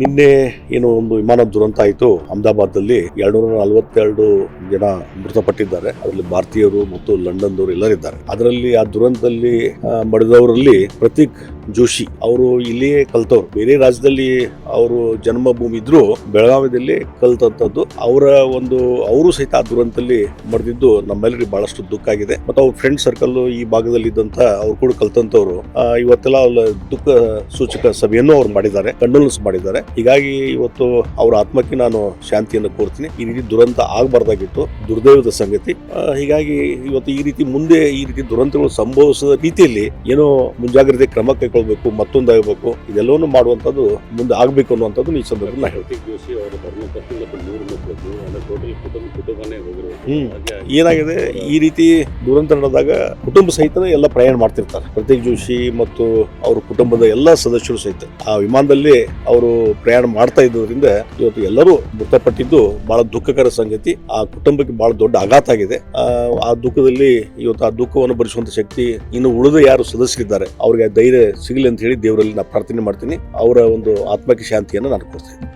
ನಿನ್ನೆ ಏನು ಒಂದು ವಿಮಾನ ದುರಂತ ಆಯಿತು. ಅಹಮದಾಬಾದ್ನಲ್ಲಿ ಎರಡ್ನೂರ ನಲವತ್ತೆರಡು ಜನ ಮೃತಪಟ್ಟಿದ್ದಾರೆ. ಅದರಲ್ಲಿ ಭಾರತೀಯರು ಮತ್ತು ಲಂಡನ್ದವರು ಎಲ್ಲರಿದ್ದಾರೆ. ಅದರಲ್ಲಿ ಆ ದುರಂತದಲ್ಲಿ ಮಡಿದವರಲ್ಲಿ ಪ್ರತೀಕ್ ಜೋಶಿ ಅವರು ಇಲ್ಲಿಯೇ ಕಲ್ತವ್ರು. ಬೇರೆ ರಾಜ್ಯದಲ್ಲಿ ಅವರು ಜನ್ಮಭೂಮಿ ಇದ್ರು ಬೆಳಗಾವಿಯಲ್ಲಿ ಕಲ್ತಂಥದ್ದು. ಅವರ ಒಂದು, ಅವರು ಸಹಿತ ಆ ದುರಂತದಲ್ಲಿ ಮರೆದಿದ್ದು ನಮ್ಮೆಲ್ಲರಿಗೆ ಬಹಳಷ್ಟು ದುಃಖ ಆಗಿದೆ. ಮತ್ತು ಅವ್ರ ಫ್ರೆಂಡ್ ಸರ್ಕಲ್ ಈ ಭಾಗದಲ್ಲಿ ಇದ್ದಂತ ಅವ್ರು ಕೂಡ ಕಲ್ತಂತವ್ರು ಇವತ್ತೆಲ್ಲ ಅವ್ರ ದುಃಖ ಸೂಚಕ ಸಭೆಯನ್ನು ಅವ್ರು ಮಾಡಿದ್ದಾರೆ ಕಂಡೋಲೆನ್ಸ್ ಮಾಡಿದ್ದಾರೆ. ಹೀಗಾಗಿ ಇವತ್ತು ಅವರ ಆತ್ಮಕ್ಕೆ ನಾನು ಶಾಂತಿಯನ್ನು ಕೋರ್ತೀನಿ. ಈ ರೀತಿ ದುರಂತ ಆಗಬಾರ್ದಾಗಿತ್ತು, ದುರ್ದೈವದ ಸಂಗತಿ. ಹೀಗಾಗಿ ಇವತ್ತು ಈ ರೀತಿ ಮುಂದೆ ಈ ರೀತಿ ದುರಂತಗಳು ಸಂಭವಿಸದ ರೀತಿಯಲ್ಲಿ ಏನೋ ಮುಂಜಾಗ್ರತೆ ಕ್ರಮ ಕೈಗೊಳ್ಬೇಕು ಮತ್ತೊಂದಾಗಬೇಕು ಇದೆಲ್ಲವನ್ನು ಮಾಡುವಂತದ್ದು ಮುಂದೆ ಆಗ್ಬೇಕು ಅನ್ನುವಂಥದ್ದು ಈ ಸಂದರ್ಭದಲ್ಲಿ ನಾ ಹೇಳ್ತೀನಿ. ಪ್ರತೀಕ್ ಜೋಶಿ ಅವರ ಧರ್ಮಪತ್ನಿ ಮಕ್ಕಳು ಅಂದ್ರೆ ಟೋಟಲ್ ಕುಟುಂಬ ಕುಟುಂಬನೇ ಹೋಗಿರೋದು. ಏನಾಗಿದೆ ಈ ರೀತಿ ದುರಂತ ನಡೆದಾಗ ಕುಟುಂಬ ಸಹಿತ ಎಲ್ಲ ಪ್ರಯಾಣ ಮಾಡ್ತಿರ್ತಾರೆ. ಪ್ರತೀಕ್ ಜೋಶಿ ಮತ್ತು ಅವ್ರ ಕುಟುಂಬದ ಎಲ್ಲ ಸದಸ್ಯರು ಸಹಿತ. ಆ ವಿಮಾನದಲ್ಲಿ ಅವರು ಪ್ರಯಾಣ ಮಾಡ್ತಾ ಇದ್ದರಿಂದ ಇವತ್ತು ಎಲ್ಲರೂ ಮೃತಪಟ್ಟಿದ್ದು ಬಹಳ ದುಃಖಕರ ಸಂಗತಿ. ಆ ಕುಟುಂಬಕ್ಕೆ ಬಹಳ ದೊಡ್ಡ ಆಘಾತ ಆಗಿದೆ. ಆ, ಆ ದುಃಖದಲ್ಲಿ ಇವತ್ತು ಆ ದುಃಖವನ್ನು ಭರಿಸುವಂತ ಶಕ್ತಿ ಇನ್ನು ಉಳಿದ ಯಾರು ಸದಸ್ಯರಿದ್ದಾರೆ ಅವರಿಗೆ ಧೈರ್ಯ ಸಿಗಲಿ ಅಂತ ಹೇಳಿ ದೇವರಲ್ಲಿ ನಾನು ಪ್ರಾರ್ಥನೆ ಮಾಡ್ತೀನಿ. ಅವರ ಒಂದು ಆತ್ಮಕ್ಕೆ ಶಾಂತಿಯನ್ನು ನಾನು ಕೊಡ್ತೇನೆ.